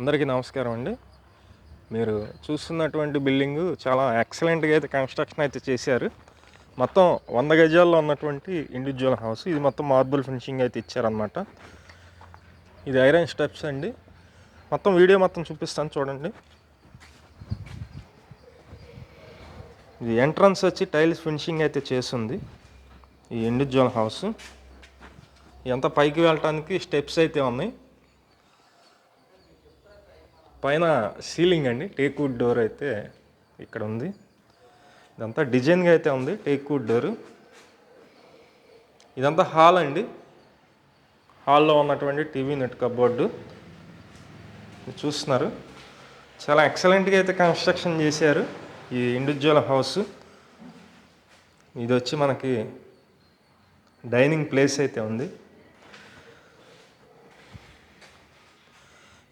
అందరికీ నమస్కారం అండి. మీరు చూస్తున్నటువంటి బిల్డింగ్ చాలా ఎక్సలెంట్గా అయితే కన్స్ట్రక్షన్ అయితే చేశారు. మొత్తం వంద గజాల్లో ఉన్నటువంటి ఇండివిజువల్ హౌస్ ఇది మొత్తం మార్బుల్ ఫినిషింగ్ అయితే ఇచ్చారనమాట ఇది ఐరన్ స్టెప్స్ అండి. మొత్తం వీడియో మొత్తం చూపిస్తాను చూడండి. ఇది ఎంట్రన్స్ వచ్చి టైల్స్ ఫినిషింగ్ అయితే చేస్తుంది. ఈ ఇండివిజువల్ హౌస్ ఇదంతా పైకి వెళ్ళటానికి స్టెప్స్ అయితే ఉన్నాయి. పైన సీలింగ్ అండి. టేక్ వుడ్ డోర్ అయితే ఇక్కడ ఉంది. ఇదంతా డిజైన్గా అయితే ఉంది. Teak wood door. ఇదంతా హాల్ అండి. హాల్లో ఉన్నటువంటి టీవీ నెట్ కబోర్డు చూస్తున్నారు. చాలా ఎక్సలెంట్గా అయితే కన్స్ట్రక్షన్ చేశారు ఈ ఇండివిజువల్ హౌస్. ఇది వచ్చి మనకి డైనింగ్ ప్లేస్ అయితే ఉంది.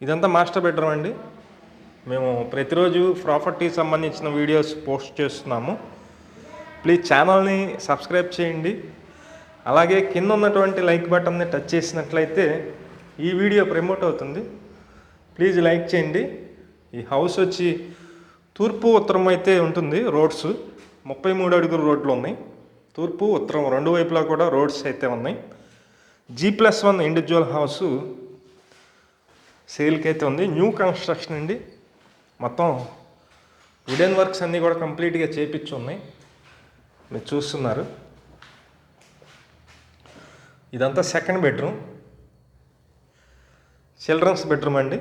ఇదంతా మాస్టర్ బెడ్రూమ్ అండి. మేము ప్రతిరోజు ప్రాపర్టీ సంబంధించిన వీడియోస్ పోస్ట్ చేస్తున్నాము. ప్లీజ్ ఛానల్ని సబ్స్క్రైబ్ చేయండి. అలాగే కింద ఉన్నటువంటి లైక్ బటన్ని టచ్ చేసినట్లయితే ఈ వీడియో ప్రమోట్ అవుతుంది. ప్లీజ్ లైక్ చేయండి. ఈ హౌస్ వచ్చి తూర్పు ఉత్తరం అయితే ఉంటుంది రోడ్స్. ముప్పై మూడు అడుగుల రోడ్లు ఉన్నాయి. తూర్పు ఉత్తరం రెండు వైపులా కూడా రోడ్స్ అయితే ఉన్నాయి. G plus one individual house సేల్కి అయితే ఉంది. న్యూ కన్స్ట్రక్షన్ అండి. మొత్తం వుడెన్ వర్క్స్ అన్నీ కూడా కంప్లీట్గా చేపించి ఉన్నాయి మీరు చూస్తున్నారు. ఇదంతా సెకండ్ బెడ్రూమ్. చిల్డ్రన్స్ బెడ్రూమ్ అండి.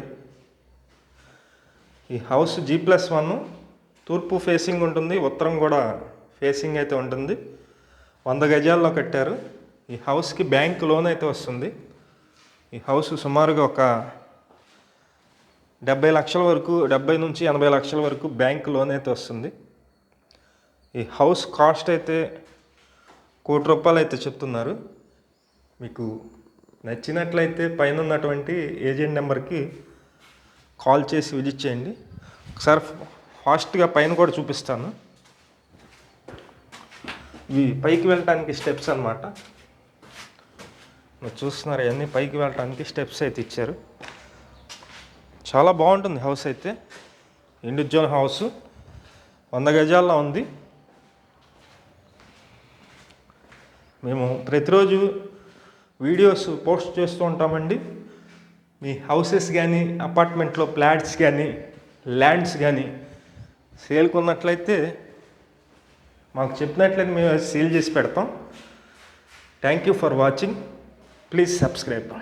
ఈ హౌస్ జీ ప్లస్ వన్ తూర్పు ఫేసింగ్ ఉంటుంది. ఉత్తరం కూడా ఫేసింగ్ అయితే ఉంటుంది. వంద గజాల్లో కట్టారు. ఈ హౌస్కి బ్యాంక్ లోన్ అయితే వస్తుంది. ఈ హౌస్ సుమారుగా ఒక డెబ్బై లక్షల వరకు డెబ్బై నుంచి ఎనభై లక్షల వరకు బ్యాంక్ లోన్ అయితే వస్తుంది. ఈ హౌస్ కాస్ట్ అయితే కోటి రూపాయలు అయితే చెప్తున్నారు. మీకు నచ్చినట్లయితే పైన ఉన్నటువంటి ఏజెంట్ నెంబర్కి కాల్ చేసి విజిట్ చేయండి. ఒకసారి ఫాస్ట్గా పైన కూడా చూపిస్తాను. ఇవి పైకి వెళ్ళటానికి స్టెప్స్ అనమాట చూస్తున్నారు ఇవన్నీ పైకి వెళ్ళటానికి స్టెప్స్ అయితే ఇచ్చారు. చాలా బాగుంటుంది హౌస్ అయితే. Individual house. వంద గజాల్లో ఉంది. మేము ప్రతిరోజు వీడియోస్ పోస్ట్ చేస్తూ ఉంటామండి. మీ హౌసెస్ కానీ అపార్ట్మెంట్లో ఫ్లాట్స్ కానీ ల్యాండ్స్ కానీ సేల్ కొన్నట్లయితే మాకు చెప్పినట్లయితే మేము సేల్ చేసి పెడతాం. Thank you for watching. Please subscribe.